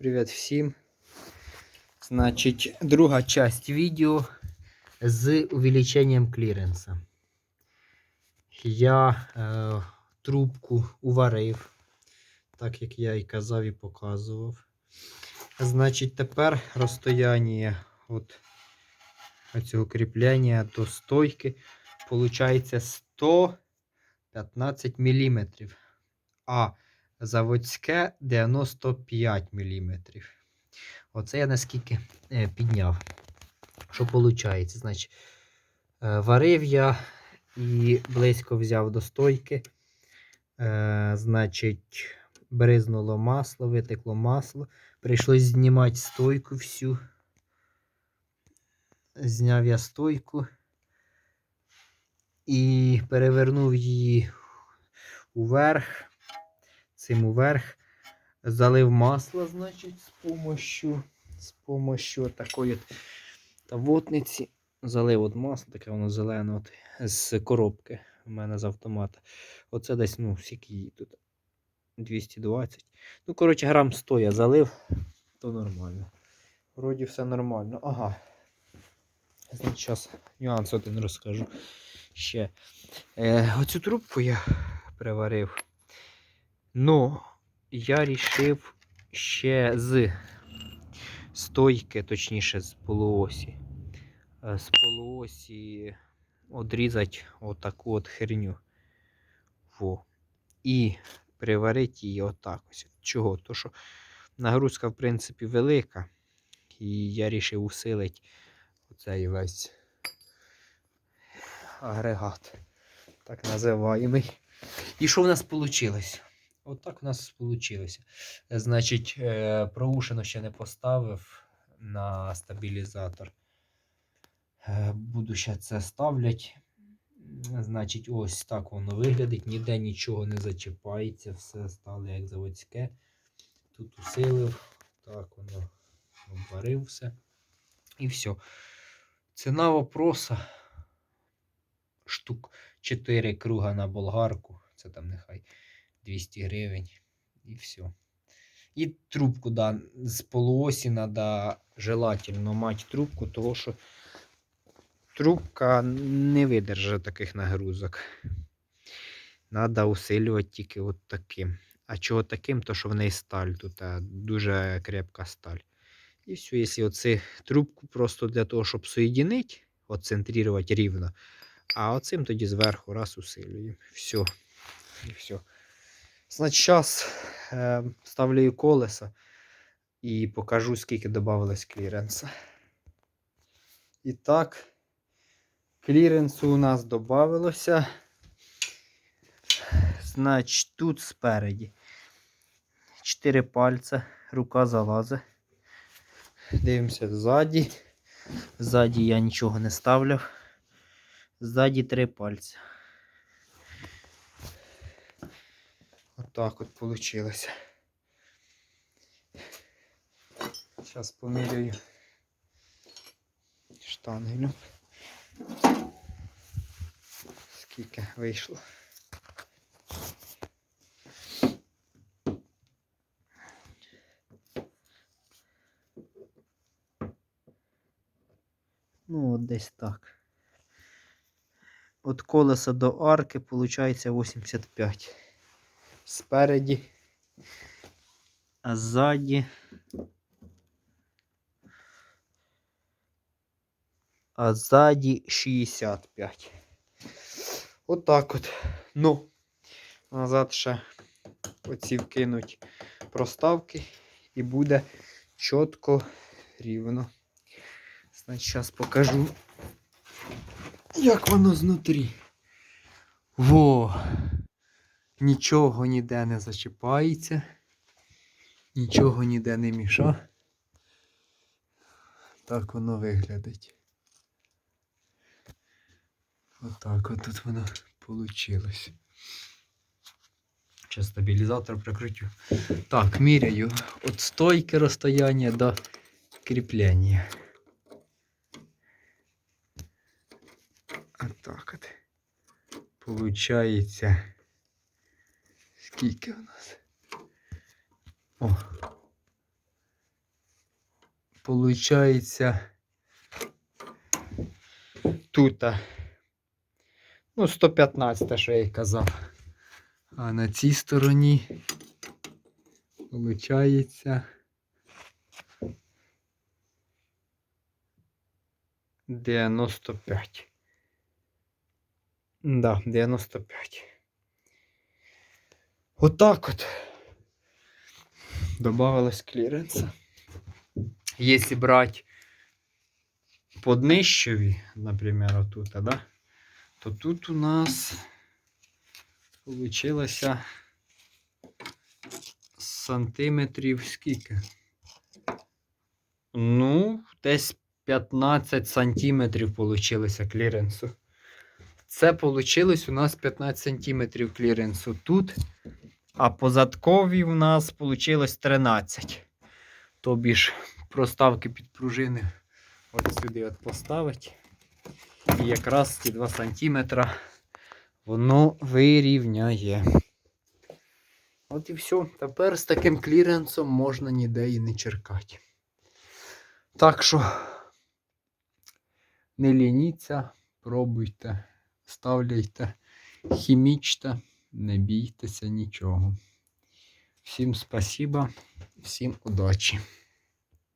Привіт всім. Значить, друга часть відео з увеличенням кліренса. Я е, трубку уварив, так як я і казав і показував. Значить, тепер розстояння от цього кріплення до стойки виходить 115 мм. А заводське 95 мм. Оце я наскільки е, підняв. Що виходить? Значить, е, варив я і близько взяв до стойки. Е, значить, бризнуло масло, витекло масло. Прийшлось знімати стойку всю. Зняв я стойку і перевернув її уверх цим уверх. Залив масло, значить, з помощью, з помощью такої от тавотниці. Залив от масло, таке воно зелене от, з коробки у мене з автомата. Оце десь, ну, скільки її тут 220. Ну, коротше, грам 100 я залив, то нормально. Вроді все нормально. Ага. Зараз нюанс один розкажу ще. Е, оцю трубку я приварив. Ну, я рішив ще з стойки, точніше, з полуосі. е, З полуосі одрізати отаку от херню. Во. І приварити її отак ось. Чого? То що нагрузка, в принципі, велика. І я рішив усилити оцей весь агрегат. Так називаємий. І що в нас вийшло? Отак у нас вийшло. Значить, е, проушину ще не поставив на стабілізатор. Е, Буду ще це ставлять. Значить, ось так воно виглядить. Ніде нічого не зачіпається, все стало як заводське. Тут усилив, так воно обварив все. І все. Ціна вопроса штук 4 круга на болгарку. Це там нехай 200 гривень. І все. І трубку, да, з полуосі треба желательно мати трубку, тому що трубка не видержить таких нагрузок. Треба усилювати тільки от таким. А чого таким, то що в неї сталь тут дуже крепка сталь. І все, якщо оцю трубку просто для того, щоб соєдинити, центрувати рівно, а оцим тоді зверху раз усилюємо. Все. І все. Значить, зараз е, ставлю колеса і покажу, скільки додавалось кліренса. І так, кліренсу у нас додавалося. Значить, тут спереді 4 пальця, рука залазить. Дивимося ззаді. Ззаді я нічого не ставляв. Ззаді 3 пальця. Отак от получилось. Зараз поміряю штангелю. Скільки вийшло. Ну, от десь так. От колеса до арки виходить 85 спереді, а ззаді. А ззаді 65. Отак от, от. Ну, назад ще оці вкинуть проставки і буде чітко рівно. Значить, зараз покажу, як воно знутрі. Во! Нічого ніде не зачіпається, нічого ніде не міша. Так воно виглядить. Отак от тут воно вийшло. Зараз стабілізатор прикрутю. Так, міряю від стойки розстояння до кріплення. Отак от. Получається. Скільки у нас? О. получається тут. Ну, 115, що я й казав. А на цій стороні получається. Дев'яносто п'ять. Да, 95. Отак от. Добавилось кліренса. Если брать по днищеві, например, отут, да, то тут у нас получилося сантиметрів скільки? Ну, десь 15 сантиметрів получилося кліренсу. Це получилось у нас 15 сантиметрів кліренсу тут, а по задкові у нас получилось 13. Тобі ж проставки під пружини от сюди от поставить. І якраз ці 2 см воно вирівняє. От і все. Тепер з таким кліренсом можна ніде і не черкати. Так що не лініться, пробуйте, ставляйте, хімічте, не бійтеся нічого. Всім спасіба, всім удачі!